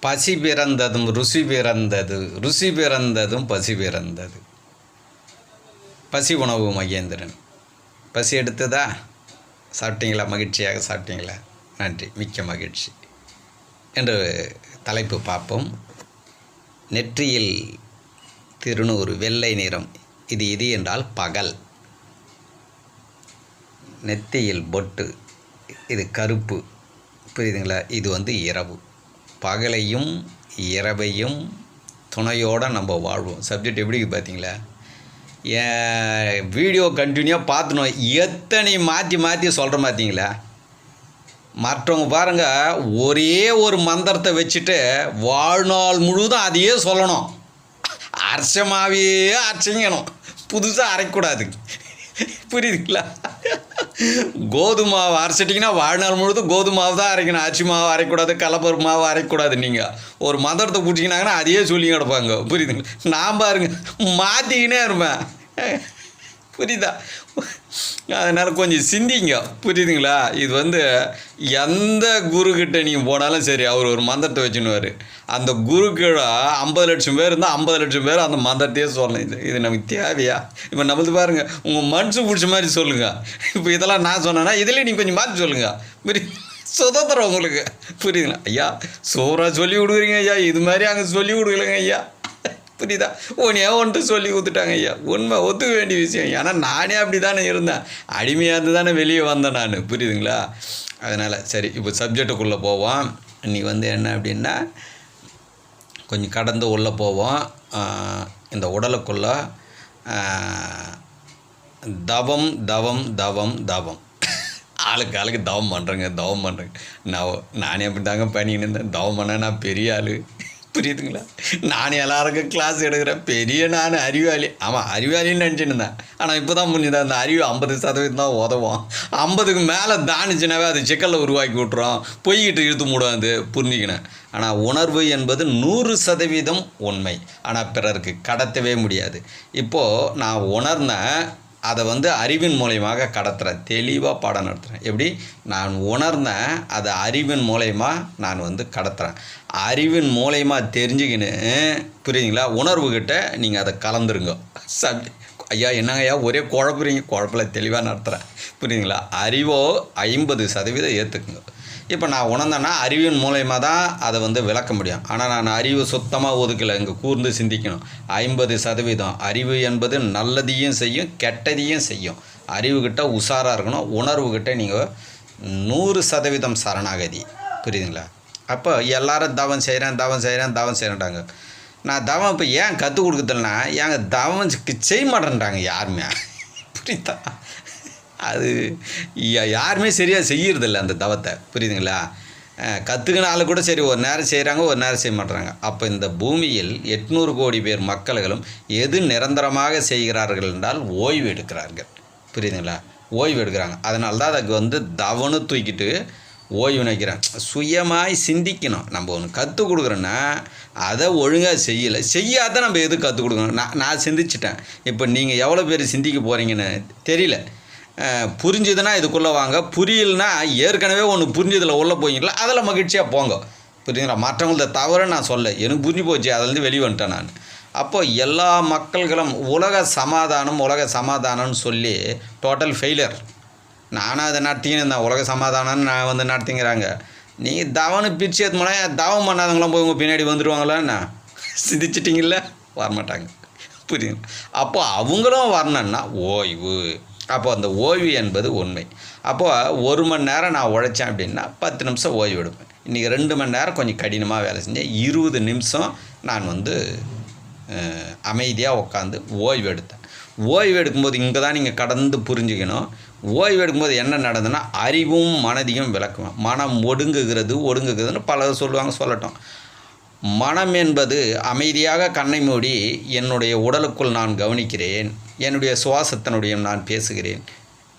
பசி பிறந்ததும் ருசி பிறந்தது ருசி பிறந்ததும் பசி பிறந்தது. பசி உணவு மகேந்திரன். பசி எடுத்ததா? சாப்பிட்டீங்களா? மகிழ்ச்சியாக சாப்பிட்டீங்களா? நன்றி மிக்க மகிழ்ச்சி. என்று தலைப்பு பார்ப்போம். நெற்றியில் திருநூறு வெள்ளை நிறம். இது இது என்றால் பகல். நெத்தியில் பொட்டு. இது கருப்பு. புரியுதுங்களா? இது வந்து இரவு. பகலையும் இரவையும் துணையோடு நம்ம வாழ்வோம். சப்ஜெக்ட் எப்படி பார்த்தீங்களா? வீடியோ கண்டினியூவாக பார்த்துனோம் எத்தனை மாற்றி மாற்றி சொல்கிறேன் பார்த்தீங்களா? மற்றவங்க பாருங்கள் ஒரே ஒரு மந்திரத்தை வச்சுட்டு வாழ்நாள் முழுவதும் அதையே சொல்லணும். அர்ச்சமாவே அர்ச்சங்கணும். புதுசாக அரைக்கூடாது புரியுதுங்களா? கோதுமை மாவு அரைச்சிட்டிங்கன்னா வாழ்நாள் முழுதும் கோதுமை மாவு தான் அரைக்கணும். அரிசி மாவு அரைக்கூடாது கலப்பரு மாவு அரைக்கூடாது நீங்கள் ஒரு மந்திரத்தை பிடிச்சிங்கனாங்கன்னா அதையே சொல்லி கிடப்பாங்க. புரியுதுங்களா நான் பாருங்க மாற்றிக்கினே இருப்பேன். புரியுதா? அதனால் கொஞ்சம் சிந்திங்க. புரியுதுங்களா? இது வந்து எந்த குருக்கிட்ட நீங்கள் போனாலும் சரி அவர் ஒரு மந்திரத்தை வச்சுன்னுவார். அந்த குருக்கிட்ட ஐம்பது லட்சம் பேர் இருந்தால் ஐம்பது லட்சம் பேர் அந்த மந்திரத்தையே சொல்லணும். இது இது நமக்கு தேவையா? இப்போ நம்மளது பாருங்கள் உங்கள் மனசு பிடிச்ச மாதிரி சொல்லுங்கள் இப்போ இதெல்லாம் நான் சொன்னேன்னா இதிலே நீங்கள் கொஞ்சம் மாற்றி சொல்லுங்கள் புரிய சுதந்திரம் உங்களுக்கு. புரியுதுங்களா? ஐயா சோறாக சொல்லி கொடுக்குறீங்க ஐயா. இது மாதிரி அங்கே சொல்லி கொடுக்கலங்க ஐயா. புரியுதா உனையே ஒன்று சொல்லி கொடுத்துட்டாங்க ஐயா. உண்மை ஒத்துக்க வேண்டிய விஷயம். ஏன்னா நானே அப்படி தானே இருந்தேன். அடிமையாக இருந்து தானே வெளியே வந்தேன் நான். புரியுதுங்களா? அதனால் சரி இப்போ சப்ஜெக்டுக்குள்ளே போவோம். இன்றைக்கி வந்து என்ன அப்படின்னா கொஞ்சம் கடந்து உள்ளே போவோம். இந்த உடலுக்குள்ளே தவம் தவம் தவம் தவம். ஆளுக்கு ஆளுக்கு தவம் பண்ணுறேங்க தவம் பண்ணுறேங்க நான் நானே அப்படி தாங்க பண்ணின்னு இருந்தேன் தவம் பண்ண நான் பெரிய ஆள். புரியுதுங்களா? நான் எல்லாருக்கும் கிளாஸ் எடுக்கிறேன். பெரிய நான் அறிவாளி. ஆமாம் அறிவாளின்னு நினச்சிட்டு இருந்தேன் ஆனால் இப்போ தான் புரிஞ்சுதான் அந்த அறிவு ஐம்பது சதவீதம் தான் உதவும். ஐம்பதுக்கு மேலே தானிச்சுனாவே அது சிக்கலில் உருவாக்கி விட்றோம் பொய்கிட்டு இழுத்து மூடும் அது. புரிஞ்சுக்கினேன். ஆனால் உணர்வு என்பது நூறு சதவீதம் உண்மை. ஆனால் பிறருக்கு கடத்தவே முடியாது. இப்போது நான் உணர்ந்தேன் அதை வந்து அறிவின் மூலயமாக கடத்துகிறேன் தெளிவாக பாடம் நடத்துகிறேன் எப்படி? நான் உணர்ந்தேன் அதை அறிவின் மூலயமா நான் வந்து கடத்துகிறேன் அறிவின் மூலயமா தெரிஞ்சுக்கின்னு புரியுதுங்களா? உணர்வுகிட்ட நீங்கள் அதை கலந்துருங்க. சப் ஐயா என்னங்க ஐயா? ஒரே குழப்புறீங்க. குழப்பில் தெளிவாக நடத்துகிறேன் புரியுதுங்களா? அறிவோ ஐம்பது சதவீதம் ஏற்றுக்குங்க இப்போ நான் உணர்ந்தேன்னா அறிவின் மூலயமா தான் அதை வந்து விளக்க முடியும். ஆனால் நான் அறிவு சுத்தமாக ஒதுக்கலை. இங்கே கூர்ந்து சிந்திக்கணும். ஐம்பது சதவீதம். அறிவு என்பது நல்லதையும் செய்யும் கெட்டதையும் செய்யும். அறிவுகிட்ட உஷாராக இருக்கணும். உணர்வுகிட்ட நீங்கள் நூறு சதவீதம் சரணாகதி. புரியுதுங்களா? அப்போ எல்லாரும் தவம் செய்கிறேன் தவம் செய்கிறேன் தவம் செய்கிறேன்டாங்க நான் தவம் இப்போ ஏன் கற்றுக் கொடுக்குறதுலனா ஏங்க தவம் செய்ய மாட்டேன்றாங்க யாருமே. புரியுதா? அது. யாருமே சரியாக செய்யறதில்ல அந்த தவத்தை. புரியுதுங்களா? கற்றுக்கினாலும் கூட சரி ஒரு நேரம் செய்கிறாங்க ஒரு நேரம் செய்ய மாட்டுறாங்க அப்போ இந்த பூமியில் எட்நூறு கோடி பேர் மக்கள்களும் எது நிரந்தரமாக செய்கிறார்கள் என்றால் ஓய்வு எடுக்கிறார்கள். புரியுதுங்களா? ஓய்வு எடுக்கிறாங்க. அதனால தான் அதுக்கு வந்து தவனு தூக்கிட்டு ஓய்வு நினைக்கிறேன். சுயமாய் சிந்திக்கணும். நம்ம ஒன்று கற்றுக் கொடுக்குறோன்னா அதை ஒழுங்காக செய்யலை. செய்யாத நம்ம எது கற்றுக் கொடுக்கணும்? நான் நான் சிந்திச்சிட்டேன். இப்போ நீங்கள் எவ்வளோ பேர் சிந்திக்க போகிறீங்கன்னு தெரியல. புரிஞ்சுதுன்னா இதுக்குள்ளே வாங்க. புரியலனா ஏற்கனவே ஒன்று புரிஞ்சதில் உள்ளே போய்ங்களா அதில் மகிழ்ச்சியாக போங்க. புரியுதுங்களா? மற்றவங்கள தவிர நான் சொல்ல. எனக்கு புரிஞ்சு போச்சு. அதுலேருந்து வெளியே வந்துட்டேன் நான். அப்போது எல்லா மக்கள்களும் உலக சமாதானம் உலக சமாதானம்னு சொல்லி டோட்டல் ஃபெயிலியர் நானும் அதை நடத்திக்கின்னு இருந்தேன். உலக சமாதானம்னு நான் வந்து நடத்திங்கிறாங்க. நீ தவனு பிரிச்சு ஏற்று மூலம் தவம் பண்ணாதவங்களாம் போய் உங்கள் பின்னாடி வந்துடுவாங்களா என்ன? சிந்திச்சிட்டிங்கல்ல வரமாட்டாங்க. புரியுது அப்போ அவங்களும் வரணுன்னா ஓய்வு. அப்போ அந்த ஓய்வு என்பது உண்மை. அப்போது ஒரு மணி நேரம் நான் உழைச்சேன் அப்படின்னா பத்து நிமிஷம் ஓய்வு எடுப்பேன். இன்றைக்கி ரெண்டு மணி நேரம் கொஞ்சம் கடினமாக வேலை செஞ்சேன். இருபது நிமிஷம் நான் வந்து அமைதியாக உட்காந்து ஓய்வு எடுத்தேன். ஓய்வு எடுக்கும்போது இங்கே தான் நீங்கள் கடந்து புரிஞ்சுக்கணும். ஓய்வு எடுக்கும்போது என்ன நடந்ததுன்னா அறிவும் மனதையும் விளக்குவேன். மனம் ஒடுங்குகிறது ஒடுங்குகிறதுன்னு பலர் சொல்லுவாங்க சொல்லட்டும். மனம் என்பது அமைதியாக கண்ணை மூடி என்னுடைய உடலுக்குள் நான் கவனிக்கிறேன் என்னுடைய சுவாசத்தினுடைய நான் பேசுகிறேன்.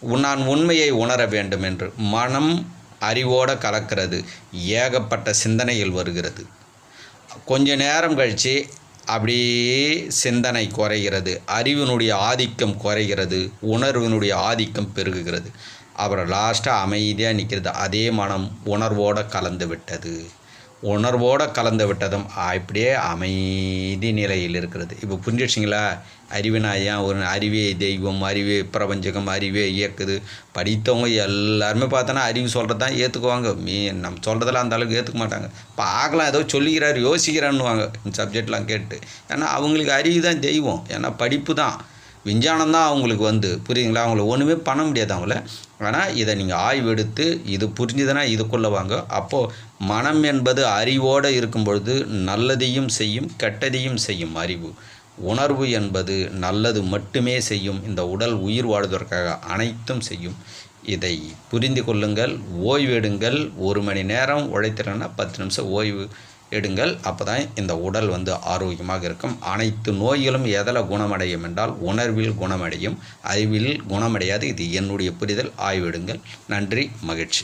நான் உண்மையை உணர வேண்டும் என்று மனம் அறிவோடு கலக்கிறது ஏகப்பட்ட சிந்தனைகள் வருகிறது. கொஞ்ச நேரம் கழித்து அப்படியே சிந்தனை குறைகிறது அறிவினுடைய ஆதிக்கம் குறைகிறது உணர்வினுடைய ஆதிக்கம் பெருகுகிறது. அப்புறம் லாஸ்ட்டாக அமைதியாக நிற்கிறது அதே மனம் உணர்வோடு கலந்து விட்டது. உணர்வோடு கலந்து விட்டதும் அப்படியே அமைதி நிலையில் இருக்கிறது. இப்போ புரிஞ்சிடுச்சிங்களா? அறிவினாயன் ஒரு அறிவே தெய்வம் அறிவே பிரபஞ்சகம் அறிவே இயக்குது? படித்தவங்க எல்லாருமே பார்த்தோன்னா அறிவு சொல்கிறது தான் ஏற்றுக்குவாங்க மீ நம்ம சொல்கிறதெல்லாம் அந்த அளவுக்கு ஏற்றுக்க மாட்டாங்க. பார்க்கலாம் ஏதோ சொல்லிக்கிறார் யோசிக்கிறான்னுவாங்க இந்த சப்ஜெக்ட்லாம் கேட்டு. ஏன்னா அவங்களுக்கு அறிவு தான் தெய்வம். ஏன்னா படிப்பு தான் விஞ்ஞானம் தான் அவங்களுக்கு வந்து புரியுதுங்களா? அவங்கள ஒன்றுமே பண்ண முடியாது அவங்கள. ஆனால் இதை நீங்கள் ஆய்வு எடுத்து இது புரிஞ்சுதுன்னா இதுக்குள்ளே வாங்க. அப்போது மனம் என்பது அறிவோடு இருக்கும் பொழுது நல்லதையும் செய்யும் கெட்டதையும் செய்யும் அறிவு. உணர்வு என்பது நல்லது மட்டுமே செய்யும். இந்த உடல் உயிர் வாழ்வதற்காக அனைத்தும் செய்யும். இதை புரிந்து கொள்ளுங்கள் ஓய்வு எடுங்கள் ஒரு மணி நேரம் உழைத்திரன்னா பத்து நிமிஷம் ஓய்வு. எடுங்கள். அப்போ தான் இந்த உடல் வந்து ஆரோக்கியமாக இருக்கும். அனைத்து நோய்களும் எதில் குணமடையும் என்றால் உணர்வில் குணமடையும். அறிவில் குணமடையாது. இது என்னுடைய புரிதல். ஆய்வெடுங்கள் நன்றி. மகிழ்ச்சி.